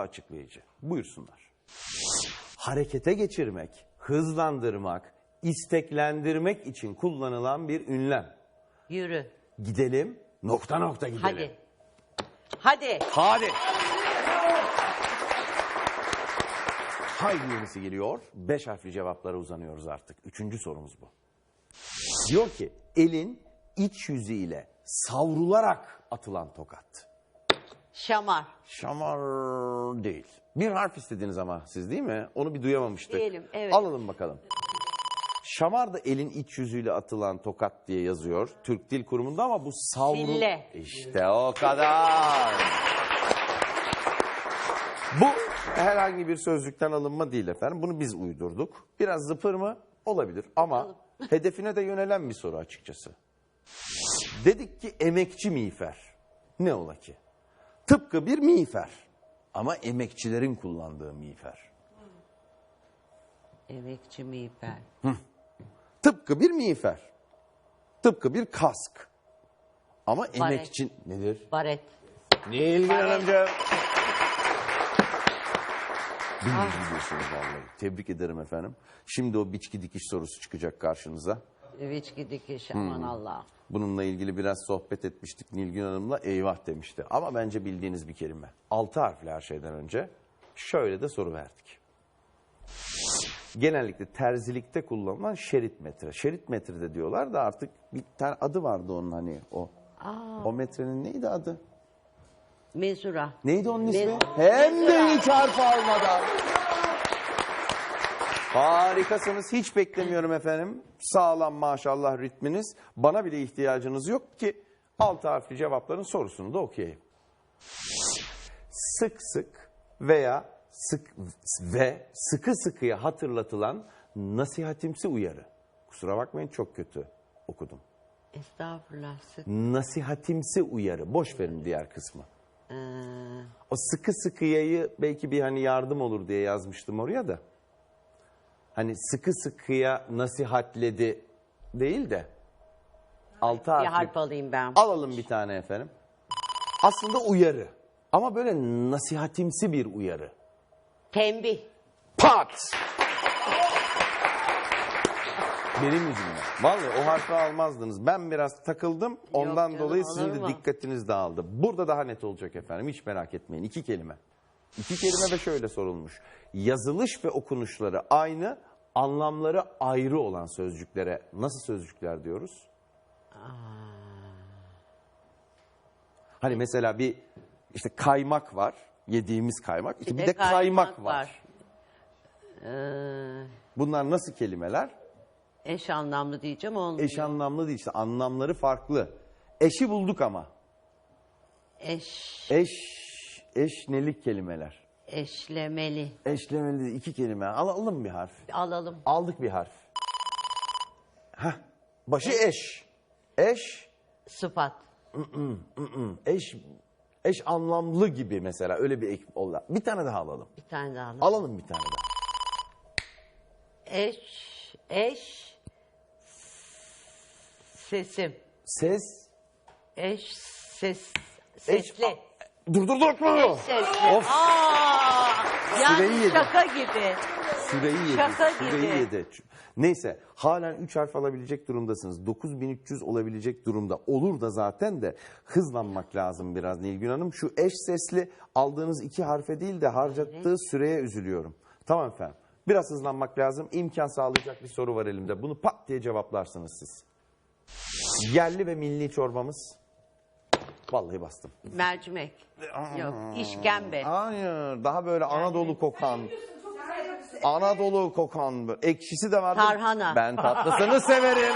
açıklayıcı. Buyursunlar. Harekete geçirmek, hızlandırmak, isteklendirmek için kullanılan bir ünlem. Yürü. Gidelim, nokta nokta gidelim. Hadi. Hadi. Hadi. Haydi yenisi geliyor. Beş harfli cevaplara uzanıyoruz artık. Üçüncü sorumuz bu. Diyor ki elin iç yüzüyle savrularak atılan tokat. Şamar. Şamar değil. Bir harf istediniz ama siz değil mi? Onu bir duyamamıştık. Diyelim, evet. Alalım bakalım. Şamar da elin iç yüzüyle atılan tokat diye yazıyor Türk Dil Kurumu'nda ama bu savrul... Sille. İşte o kadar. Bu herhangi bir sözlükten alınma değil efendim. Bunu biz uydurduk. Biraz zıpır mı? Olabilir ama hedefine de yönelen bir soru açıkçası. Dedik ki emekçi miğfer. Ne ola ki? Tıpkı bir miğfer. Ama emekçilerin kullandığı miğfer. Emekçi miğfer. Tıpkı bir miğfer. Tıpkı bir kask. Ama emekçi nedir? Baret. Nilgün Hanımcığım. Bilmiyorum biliyorsunuz vallahi. Tebrik ederim efendim. Şimdi o biçki dikiş sorusu çıkacak karşınıza. Viçki dikiş aman Allah. Bununla ilgili biraz sohbet etmiştik Nilgün Hanım'la eyvah demişti. Ama bence bildiğiniz bir kelime. Altı harfli her şeyden önce. Şöyle de soru verdik. Genellikle terzilikte kullanılan şerit metre. Şerit metre de diyorlar da artık bir tane adı vardı onun hani o. O metrenin neydi adı? Mezura. Neydi onun ismi? Hem de hiç harf almadan. Harikasınız. Hiç beklemiyorum efendim. Sağlam maşallah ritminiz. Bana bile ihtiyacınız yok ki alt harfli cevapların sorusunu da okuyayım. Sık sık veya sık ve sıkı sıkıya hatırlatılan nasihatimsi uyarı. Kusura bakmayın çok kötü okudum. Estağfurullah. Sık. Nasihatimsi uyarı. Boş verin diğer kısmı. Ee, O sıkı sıkıyayı belki bir hani yardım olur diye yazmıştım oraya da. Hani sıkı sıkıya nasihatledi değil de. Altı bir harfli. harf alayım ben. Alalım bir tane efendim. Aslında uyarı. Ama böyle nasihatimsi bir uyarı. Tembih. Pat! Benim yüzümden. Vallahi o harfi almazdınız. Ben biraz takıldım. Ondan canım, dolayı olur sizin de mu? dikkatiniz dağıldı. Burada daha net olacak efendim. Hiç merak etmeyin. İki kelime. İki kelime ve şöyle sorulmuş. Yazılış ve okunuşları aynı, anlamları ayrı olan sözcüklere nasıl sözcükler diyoruz? Hani mesela bir işte kaymak var. Yediğimiz kaymak. İşte bir, de, kaymak, var. Ee, Bunlar nasıl kelimeler? eş anlamlı diyeceğim olmuyor. Eş anlamlı değil işte anlamları farklı. Eşi bulduk ama. Eş. Eş, eşnelik kelimeler. Eşlemeli. Eşlemeli iki kelime. Alalım bir harf. Alalım. Aldık bir harf. Heh. Başı eş. Eş, Sıfat. eş, eş anlamlı gibi mesela öyle bir ek ola. Bir tane daha alalım. Bir tane daha alalım. Alalım bir tane daha. Eş. Eş. Sesim. Ses, Eş. Ses. Sesli. Dur dur dur. Sesli. Of. Aa, Süreyi yani yedi. şaka gibi. Süreyi yedi. Şaka süreyi gibi. yedi. Neyse halen 3 harf alabilecek durumdasınız. 9300 olabilecek durumda. Olur da zaten de hızlanmak lazım biraz Nilgün Hanım. Şu eş sesli aldığınız iki harfe değil de harcattığı süreye üzülüyorum. Tamam efendim. Biraz hızlanmak lazım. İmkan sağlayacak bir soru var elimde. Bunu pat diye cevaplarsınız siz. Yerli ve milli çorbamız. Vallahi bastım. Mercimek. Yok. işkembe. Hayır, daha böyle Anadolu kokan. Anadolu kokan. Ekşisi de var. Tarhana. Ben tatlısını severim.